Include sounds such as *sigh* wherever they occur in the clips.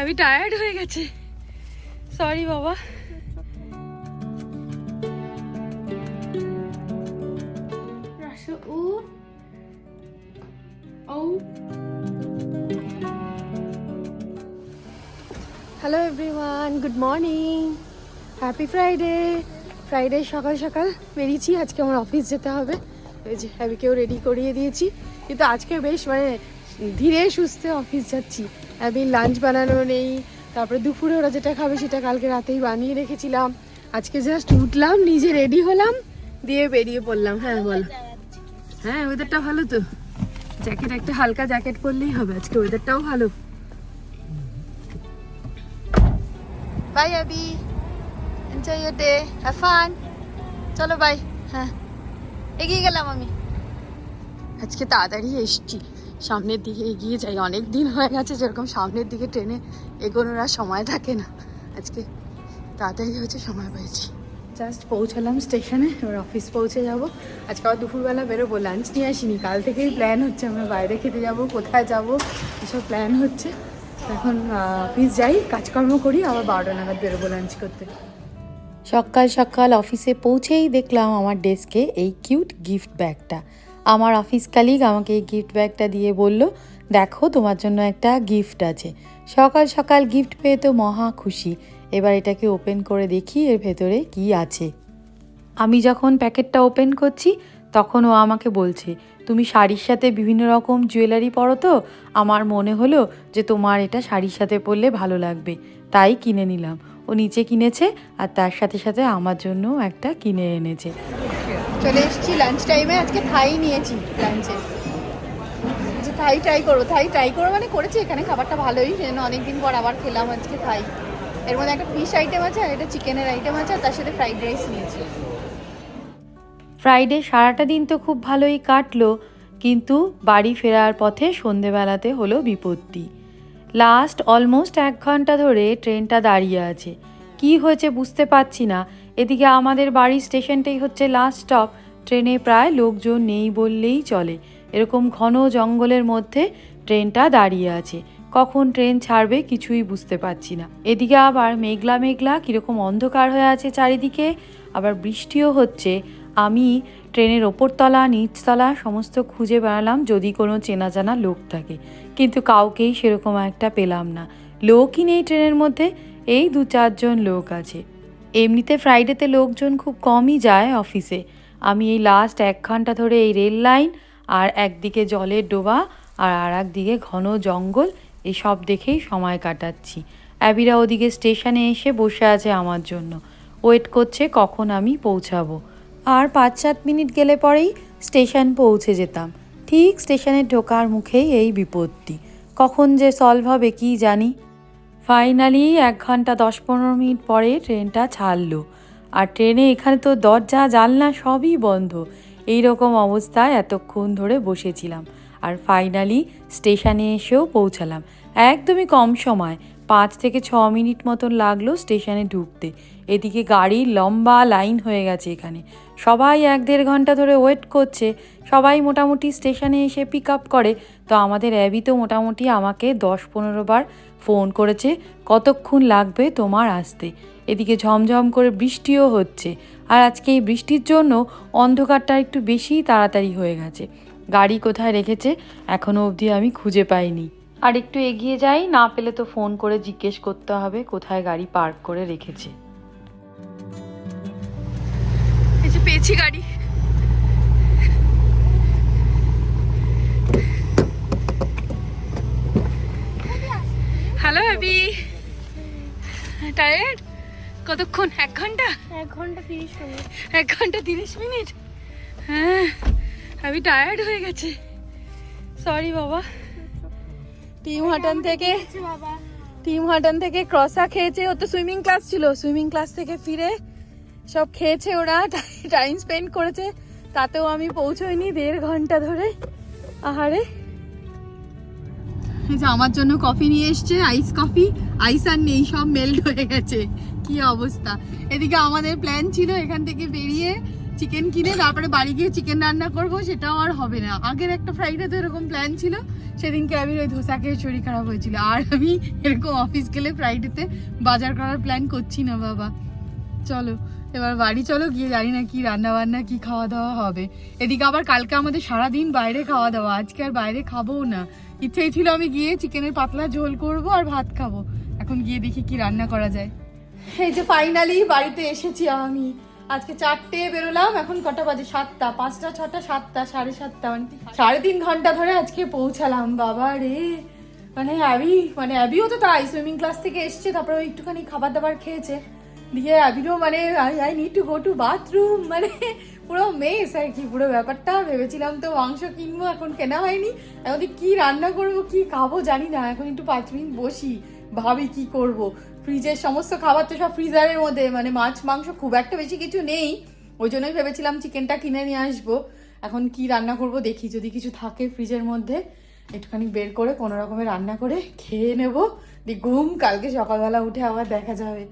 আমি টায়ার্ড হয়ে গেছে। সরি বাবা। ও hello everyone good morning happy Friday Friday সকাল সকাল বেরিয়েছি। আজকে আমার অফিস যেতে হবে। ওই যে হ্যাবিকেও রেডি করিয়ে দিয়েছি। কিন্তু আজকে বেশ মানে ধীরে সুস্থে অফিস যাচ্ছি। আমি লাঞ্চ বানানো নেই, তারপরে দুপুরে ওরা যেটা খাবে সেটা কালকে রাতেই বানিয়ে রেখেছিলাম। আজকে জাস্ট উঠলাম, নিজে রেডি হলাম, দিয়ে বেরিয়ে পড়লাম। হ্যাঁ বল। হ্যাঁ ওয়েদারটা ভালো তো? জ্যাকেট একটা হালকা জ্যাকেট পরলেই হবে। আজকে ওয়েদারটাও ভালো। Bye Abby enjoy your day have fun চলো বাই হ্যাঁ। এগিয়ে গেলাম আমি। আজকে তাড়াতাড়ি এসছি। সামনের দিকে এগিয়ে যাই। অনেক দিন হয়ে গেছে যেরকম সামনের দিকে ট্রেনে এগোনোর আর সময় থাকে না। আজকে তাড়াতাড়ি হচ্ছে সময় পেয়েছি। জাস্ট পৌঁছালাম স্টেশনে, এবার অফিস পৌঁছে যাব। আজকে আবার দুপুরবেলা বেরোবো লাঞ্চ নিয়ে আসিনি। কাল থেকেই প্ল্যান হচ্ছে, আমরা বাইরে খেতে যাব, কোথায় যাব, এসব প্ল্যান হচ্ছে। এখন অফিস যাই, কাজকর্ম করি, আবার বারোটা নাগাদ বেরোবো লাঞ্চ করতে। সকাল সকাল অফিসে পৌঁছেই দেখলাম আমার ডেস্কে এই কিউট গিফট ব্যাগটা আমার অফিস কালিগ আমাকে এই গিফট ব্যাগটা দিয়ে বলল, দেখো, তোমার জন্য একটা গিফট আছে। সকাল সকাল গিফট পেয়ে তো মহা খুশি। এবার এটাকে ওপেন করে দেখি এর ভেতরে কি আছে। আমি যখন প্যাকেটটা ওপেন করছি, তখন ও আমাকে বলছে, তুমি শাড়ির সাথে বিভিন্ন রকম জুয়েলারি পরো তো? আমার মনে হলো যে তোমার এটা শাড়ির সাথে পরলে ভালো লাগবে। তাই কিনে নিলাম। ও নিচে কিনেছে আর তার সাথে সাথে আমার জন্য একটা কিনে এনেছে। চলে এসেছি লাঞ্চ টাইমে আজকে থাই নিয়েছি লাঞ্চে যে থাই ট্রাই করব থাই ট্রাই করব মানে করেছি। এখানে খাবারটা ভালোই। সেজন্য অনেকদিন পর আবার খেলাম আজকে থাই এর মধ্যে একটা ফিশ আইটেম আছে আর একটা চিকেনের আইটেম আছে আর তার সাথে ফ্রাইড রাইস নিয়েছি। ফ্রাইডে সারাটা দিন তো খুব ভালোই কাটলো, কিন্তু বাড়ি ফেরার পথে সন্ধেবেলাতে হলো বিপত্তি। লাস্ট অলমোস্ট এক ঘণ্টা ধরে ট্রেনটা দাঁড়িয়ে আছে। কি হয়েছে বুঝতে পারছি না। এদিকে আমাদের বাড়ির স্টেশনটাই হচ্ছে লাস্ট স্টপ ট্রেনে প্রায় লোকজন নেই বললেই চলে। এরকম ঘন জঙ্গলের মধ্যে ট্রেনটা দাঁড়িয়ে আছে। কখন ট্রেন ছাড়বে কিছুই বুঝতে পারছি না। এদিকে আবার মেঘলা মেঘলা কীরকম অন্ধকার হয়ে আছে চারিদিকে। আবার বৃষ্টিও হচ্ছে। আমি ট্রেনের ওপরতলা, নিচতলা সমস্ত খুঁজে বেড়ালাম যদি কোনো চেনা জানা লোক থাকে। কিন্তু কাউকেই সেরকম একটা পেলাম না। লোকই নেই ট্রেনের মধ্যে। এই দু চারজন লোক আছে। এমনিতে ফ্রাইডেতে লোকজন খুব কমই যায় অফিসে। আমি এই লাস্ট এক ঘণ্টা ধরে এই রেল লাইন আর একদিকে জলের ডোবা আর আর একদিকে ঘন জঙ্গল, এসব দেখেই সময় কাটাচ্ছি। অ্যাবিরা ওদিকে স্টেশনে এসে বসে আছে আমার জন্য। ওয়েট করছে কখন আমি পৌঁছাবো। আর পাঁচ সাত মিনিট গেলে পরেই স্টেশন পৌঁছে যেতাম। ঠিক স্টেশনে ঢোকার মুখেই এই বিপত্তি। কখন যে সলভ হবে কি জানি? ফাইনালি এক ঘণ্টা দশ পনেরো মিনিট পরে ট্রেনটা ছাড়লো। আর ট্রেনে এখানে তো দরজা, জানলা সবই বন্ধ। এই রকম অবস্থায় এতক্ষণ ধরে বসেছিলাম। আর ফাইনালি স্টেশনে এসেও পৌঁছালাম। একদমই কম সময়, পাঁচ থেকে ছ মিনিট মতন লাগল স্টেশনে ঢুকতে। এদিকে গাড়ির লম্বা লাইন হয়ে গেছে এখানে। সবাই এক দেড় ঘণ্টা ধরে ওয়েট করছে, সবাই মোটামুটি স্টেশনে এসে পিক আপ করে। তো আমাদের অ্যাবি তো মোটামুটি আমাকে দশ পনেরো বার ফোন করেছে, কতক্ষণ লাগবে তোমার আসতে? এদিকে ঝমঝম করে বৃষ্টিও হচ্ছে। আর আজকে এই বৃষ্টির জন্য অন্ধকারটা একটু বেশি তাড়াতাড়ি হয়ে গেছে। গাড়ি কোথায় রেখেছে এখনও অবধি আমি খুঁজে পাইনি। আর একটু এগিয়ে যাই, না পেলে তো ফোন করে জিজ্ঞেস করতে হবে কোথায় গাড়ি পার্ক করে রেখেছে। পেয়েছি গাড়ি। হ্যালো অ্যাবি টায়ার্ড কতক্ষণ? এক ঘণ্টা? এক ঘণ্টা তিরিশ মিনিট। এক ঘণ্টা তিরিশ মিনিট? হ্যাঁ আমি টায়ার্ড হয়ে গেছে। সরি বাবা। টিম হাটন থেকে টিম হাটন থেকে ক্রসা খেয়েছে। ও তো সুইমিং ক্লাস ছিল। সুইমিং ক্লাস থেকে ফিরে সব খেয়েছে ওরা *laughs* টাইম স্পেন্ড করেছে, তাতেও আমি পৌঁছইনি দেড় ঘণ্টা ধরে। আহারে। যে আমার জন্য কফি নিয়ে এসছে আইস কফি আইস আর নেই, সব মেল্ট হয়ে গেছে। কি অবস্থা? এদিকে আমাদের প্ল্যান ছিল এখান থেকে বেরিয়ে চিকেন কিনে, তারপরে বাড়ি গিয়ে চিকেন রান্না করব, সেটাও আর হবে না। আগের একটা ফ্রাইডে তো এরকম প্ল্যান ছিল, সেদিনকে আমি ওই ধোসা খেয়ে শরীর খারাপ হয়েছিল। আর আমি এরকম অফিস গেলে ফ্রাইডেতে বাজার করার প্ল্যান করছি না, বাবা। চলো, এবার বাড়ি চলো, গিয়ে জানি না কি রান্না বান্না কি খাওয়া দাওয়া হবে। এদিকে আবার কালকে আমাদের সারা দিন বাইরে খাওয়া দাওয়া আজকে আর বাইরে খাব না। ইচ্ছেই ছিল আমি গিয়ে চিকেনের পাতলা ঝোল করব আর ভাত খাব। এখন গিয়ে দেখি কি রান্না করা যায়। এই যে ফাইনালি বাড়িতে এসেছি আমি। আজকে চারটে বেরোলাম, এখন কটা বাজে? সাতটা, পাঁচটা, ছটা, সাতটা, সাড়ে সাতটা মানে সাড়ে তিন ঘণ্টা ধরে আজকে পৌঁছালাম, বাবা রে। মানে অ্যাবি মানে অ্যাবিও তো তাই সুইমিং ক্লাস থেকে এসছে, তারপরে একটুখানি খাবার দাবার খেয়েছে। দিয়ে অ্যাবিরও মানে I need to go to bathroom মানে পুরো মেস আর কি পুরো ব্যাপারটা ভেবেছিলাম তো মাংস কিনবো এখন কেনা হয়নি এখন কি রান্না করব কি খাব জানি না এখন একটু পাঁচ মিনিট বসি ভাবি কি করব ফ্রিজের সমস্ত খাবার তো সব ফ্রিজারের মধ্যে মানে মাছ, মাংস খুব একটা বেশি কিছু নেই, ওই জন্যই ভেবেছিলাম চিকেনটা কিনে নিয়ে আসব। এখন কি রান্না করব দেখি, যদি কিছু থাকে ফ্রিজের মধ্যে, একটুখানি বের করে কোনো রকমে রান্না করে খেয়ে নেব। দিয়ে ঘুম, কালকে সকালবেলা উঠে আবার দেখা যাবে।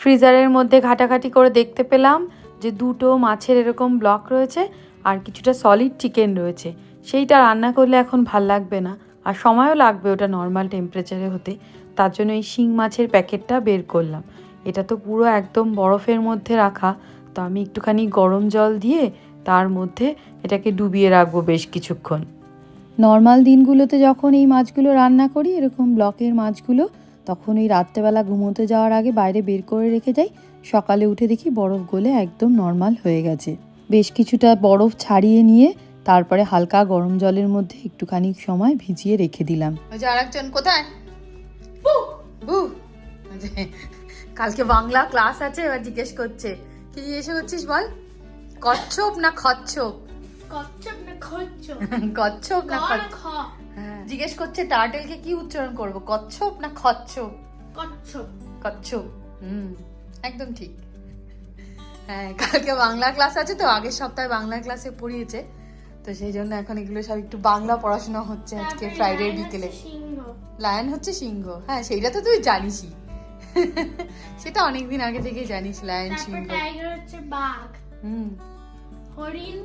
ফ্রিজারের মধ্যে ঘাটাঘাটি করে দেখতে পেলাম যে দুটো মাছের এরকম ব্লক রয়েছে আর কিছুটা সলিড চিকেন রয়েছে। সেইটা রান্না করলে এখন ভালো লাগবে না আর সময়ও লাগবে ওটা নর্মাল টেম্পারেচারে হতে। তার জন্য এই শিং মাছের প্যাকেটটা বের করলাম। এটা তো পুরো একদম বরফের মধ্যে রাখা। তো আমি একটুখানি গরম জল দিয়ে তার মধ্যে এটাকে ডুবিয়ে রাখব বেশ কিছুক্ষণ। নর্মাল দিনগুলোতে যখন এই মাছগুলো রান্না করি, এরকম ব্লকের মাছগুলো তখন ওই রাত্রেবেলা ঘুমোতে যাওয়ার আগে বাইরে বের করে রেখে যাই। সকালে উঠে দেখি বরফ গলে একদম নর্মাল হয়ে গেছে। বেশ কিছুটা বরফ ছাড়িয়ে নিয়ে তারপরে হালকা গরম জলের মধ্যে একটুখানি সময় ভিজিয়ে রেখে দিলাম। ওই যে আরেকজন কোথায়? বু! কালকে বাংলা ক্লাস আছে এবার জিজ্ঞেস করছে। কি জিজ্ঞেস করছিস বল? কচ্ছপ না খচ্ছপ? কচ্ছপ না খচ্ছপ? কচ্ছপ না জিজ্ঞেস করছে টার্টেলকে কি উচ্চারণ করব? কচ্ছপ না খচ্ছপ? কচ্ছপ। কচ্ছপ। হুম একদম ঠিক। হ্যাঁ কালকে বাংলা ক্লাস আছে তো আগের সপ্তাহে বাংলা ক্লাসে পড়িয়েছে। তো সেই জন্য এখন এগুলো সব একটু বাংলা পড়াশোনা হচ্ছে আজকে ফ্রাইডে বিকেলে। লায়ন হচ্ছে সিংহ। হ্যাঁ সেইটা তো তুই জানিসই। সেটা অনেকদিন আগে থেকে জানিস লায়ন সিংহ। টাইগার হচ্ছে বাঘ। হুম। হরিণ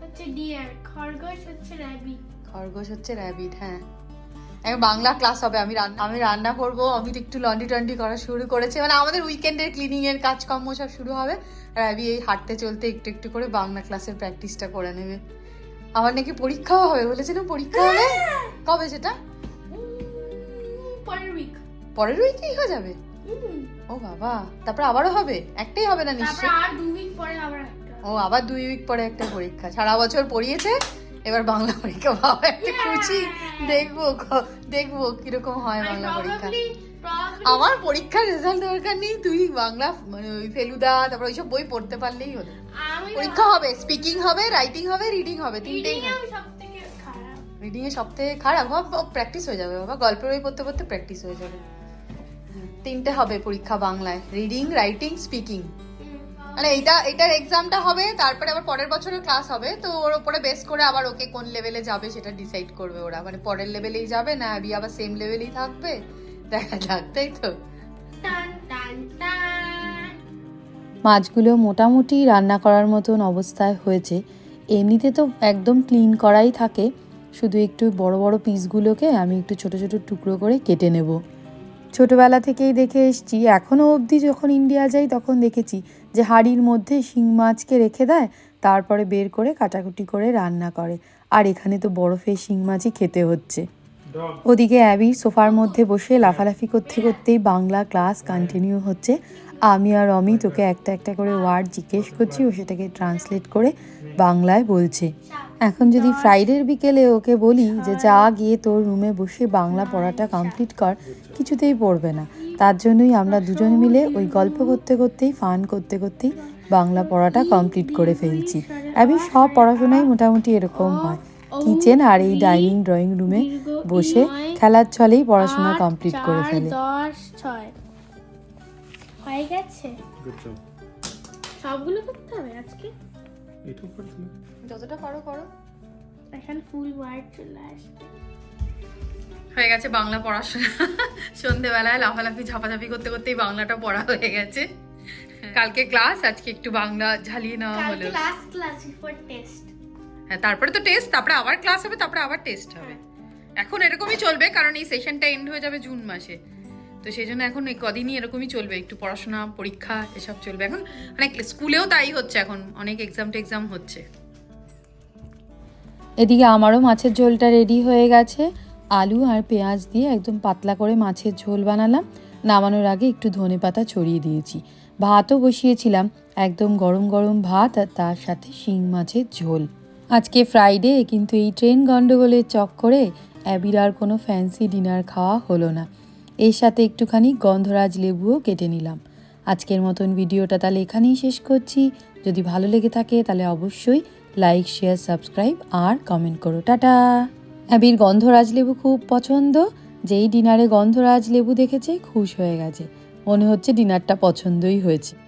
হচ্ছে ডিয়ার খরগোশ হচ্ছে র্যাবিট খরগোশ হচ্ছে র্যাবিট হ্যাঁ। বাংলা ক্লাস হবে আমি রান্না আমি রান্না করব আমি তো একটু লন্ডি টন্ডি করা শুরু করেছে। মানে আমাদের উইকেন্ডের ক্লিনিং এর কাজকর্ম সব শুরু হবে। আর আমি এই হাঁটতে চলতে একটু একটু করে বাংলা ক্লাসের প্র্যাকটিসটা করে নেবে। আমার নাকি পরীক্ষাও হবে বলেছিলাম পরীক্ষা হবে? কবে সেটা? পরের উইক পরের উইকেই হয়ে যাবে? ও বাবা তারপর আবারও হবে? একটাই হবে না তারপর নিশ্চয়ই? আর দু উইক পরে আবার একটা। ও আবার দুই উইক পরে একটা পরীক্ষা। সারা বছর পড়িয়েছে এবার বাংলা পরীক্ষা বাবা একটা খুশি। দেখব দেখব কীরকম হয় বাংলা পরীক্ষা। আমার পরীক্ষার রেজাল্ট দরকার নেই তুই বাংলা মানে ওই ফেলুদা তারপর ওইসব বই পড়তে পারলেই হলো পরীক্ষা হবে স্পিকিং হবে রাইটিং হবে রিডিং হবে তিনটেই রিডিং এ সব থেকে খারাপ। প্র্যাকটিস হয়ে যাবে বাবা গল্পের বই পড়তে পড়তে প্র্যাকটিস হয়ে যাবে। তিনটে হবে পরীক্ষা বাংলায় রিডিং রাইটিং স্পিকিং মানে এইটা এটার এক্সামটা হবে তারপরে আবার পরের বছরের ক্লাস হবে তো ওর উপরে বেস করে আবার ওকে কোন লেভেলে যাবে সেটা ডিসাইড করবে ওরা। মানে পরের লেভেলেই যাবে না আবি আবার সেম লেভেলেই থাকবে? দেখা যাক তাই তো। মাছগুলো মোটামুটি রান্না করার মতন অবস্থায় হয়েছে। এমনিতে তো একদম ক্লিন করাই থাকে শুধু একটু বড় বড় পিসগুলোকে আমি একটু ছোট ছোট টুকরো করে কেটে নেব। ছোটবেলা থেকেই দেখে এসছি এখনও অবধি যখন ইন্ডিয়া যাই তখন দেখেছি যে হাঁড়ির মধ্যে শিং মাছকে রেখে দেয়, তারপরে বের করে কাটাকুটি করে রান্না করে। আর এখানে তো বরফের শিং মাছই খেতে হচ্ছে। ওদিকে অ্যাবি সোফার মধ্যে বসে লাফালাফি করতে করতেই বাংলা ক্লাস কন্টিনিউ হচ্ছে। আমি আর অমি তোকে একটা একটা করে ওয়ার্ড জিজ্ঞেস করছি, ও সেটাকে ট্রান্সলেট করে বাংলায় বলছে। এখন যদি ফ্রাইডের বিকেলে ওকে বলি যে যা গিয়ে তোর রুমে বসে বাংলা পড়াটা কমপ্লিট কর কিছুতেই পড়বে না। তার জন্যই আমরা দুজন মিলে ওই গল্প করতে করতেই ফান করতে করতেই বাংলা পড়াটা কমপ্লিট করে ফেলছি। অ্যাবি সব পড়াশোনাই মোটামুটি এরকম হয়। কিচেন আর এই ডাইনিং ড্রয়িং রুমে বসে খেলার ছলেই পড়াশোনা কমপ্লিট করে ফেলে। হয়ে গেছে? সবগুলো করতে হবে আজকে? এটাও পারছিলে যতটা পারো করো। এখানে ফুল ওয়ার্ড চলে আসবে। হয়ে গেছে বাংলা পড়াশোনা। সন্ধেবেলায় লাফালাফি ঝাপাঝাপি করতে করতেই বাংলাটা পড়া হয়ে গেছে। কালকে ক্লাস আজকে একটু বাংলা ঝালিয়ে নেওয়া হলো। কালকে লাস্ট ক্লাস বিফোর টেস্ট হ্যাঁ তারপরে তো টেস্ট তারপরে আবার ক্লাস হবে তারপরে আবার টেস্ট হবে। এখন এরকমই চলবে কারণ এই সেশনটা এন্ড হয়ে যাবে জুন মাসে। তো সেই জন্য এখন এই কদিনই এরকমই চলবে, একটু পড়াশোনা, পরীক্ষা, এসব চলবে। এখন অনেক স্কুলেও তাই হচ্ছে এখন, অনেক এক্সাম টেক্সাম হচ্ছে। এদিকে আমারও মাছের ঝোলটা রেডি হয়ে গেছে। আলু আর পেঁয়াজ দিয়ে একদম পাতলা করে মাছের ঝোল বানালাম। নামানোর আগে একটু ধনে পাতা ছড়িয়ে দিয়েছি। ভাতও বসিয়েছিলাম, একদম গরম গরম ভাত আর তার সাথে শিং মাছের ঝোল। আজকে ফ্রাইডে কিন্তু এই ট্রেন গন্ডগোলের চক্করে অ্যাবির আর কোনো ফ্যান্সি ডিনার খাওয়া হলো না। এর সাথে একটুখানি গন্ধরাজ লেবুও কেটে নিলাম। আজকের মতন ভিডিওটা তাহলে এখানেই শেষ করছি। যদি ভালো লেগে থাকে তাহলে অবশ্যই লাইক, শেয়ার, সাবস্ক্রাইব আর কমেন্ট করো। টাটা! অ্যাবির গন্ধরাজ লেবু খুব পছন্দ। যেই ডিনারে গন্ধরাজ লেবু দেখেছে খুশ হয়ে গেছে। মনে হচ্ছে ডিনারটা পছন্দই হয়েছে।